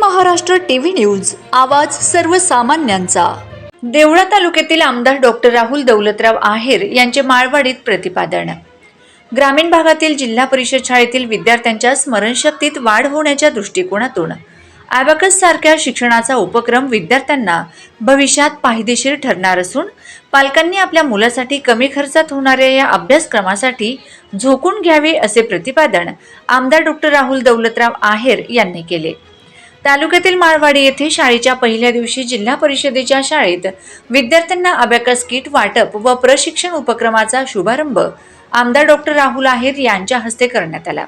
Maharashtra TV news आवाज सर्वसामान्यांचा. देवळा तालुक्यातील आमदार डॉक्टर राहुल दौलतराव आहेर यांचे माळवाडीत प्रतिपादन. ग्रामीण भागातील जिल्हा परिषद शाळेतील विद्यार्थ्यांच्या स्मरणशक्तीत वाढ होण्याच्या दृष्टिकोनातून ॲबॅकस सारख्या शिक्षणाचा उपक्रम विद्यार्थ्यांना भविष्यात फायदेशीर ठरणार असून पालकांनी आपल्या मुलासाठी कमी खर्चात होणाऱ्या या अभ्यासक्रमासाठी झोकून घ्यावे असे प्रतिपादन आमदार डॉक्टर राहुल दौलतराव आहेर यांनी केले. तालुक्यातील माळवाडी येथे शाळेच्या पहिल्या दिवशी जिल्हा परिषदेच्या शाळेत विद्यार्थ्यांना अबॅकस किट वाटप व प्रशिक्षण उपक्रमाचा शुभारंभ आमदार डॉक्टर राहुल आहेर यांच्या हस्ते करण्यात आला.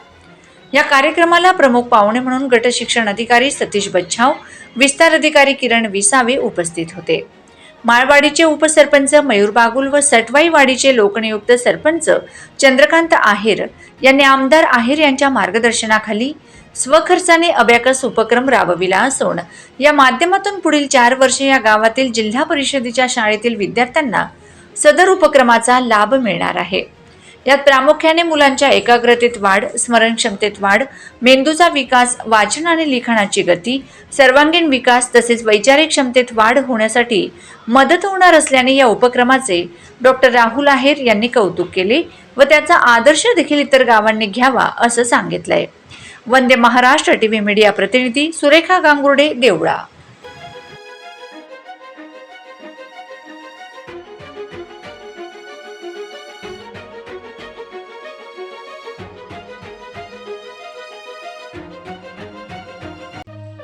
या कार्यक्रमाला प्रमुख पाहुणे म्हणून गट शिक्षण अधिकारी सतीश बच्छाव विस्तार अधिकारी किरण विसावे उपस्थित होते. माळवाडीचे उपसरपंच मयूर बागुल व सटवाईवाडीचे लोकनियुक्त सरपंच चंद्रकांत आहेर यांनी आमदार आहेर यांच्या मार्गदर्शनाखाली स्वखर्चाने अभ्याकस उपक्रम राबविला असून या माध्यमातून पुढील चार वर्षे या गावातील जिल्हा परिषदेच्या शाळेतील विद्यार्थ्यांना सदर उपक्रमाचा लाभ मिळणार आहे. यात प्रामुख्याने मुलांच्या एकाग्रतेत वाढ स्मरणक्षमतेत वाढ मेंदूचा विकास वाचन आणि लिखाणाची गती सर्वांगीण विकास तसेच वैचारिक क्षमतेत वाढ होण्यासाठी मदत होणार असल्याने या उपक्रमाचे डॉक्टर राहुल आहेर यांनी कौतुक केले व त्याचा आदर्श देखील इतर गावांनी घ्यावा असं सांगितलंय. वंदे महाराष्ट्र टीव्ही मीडिया प्रतिनिधी सुरेखा गांगुर्डे देवळा.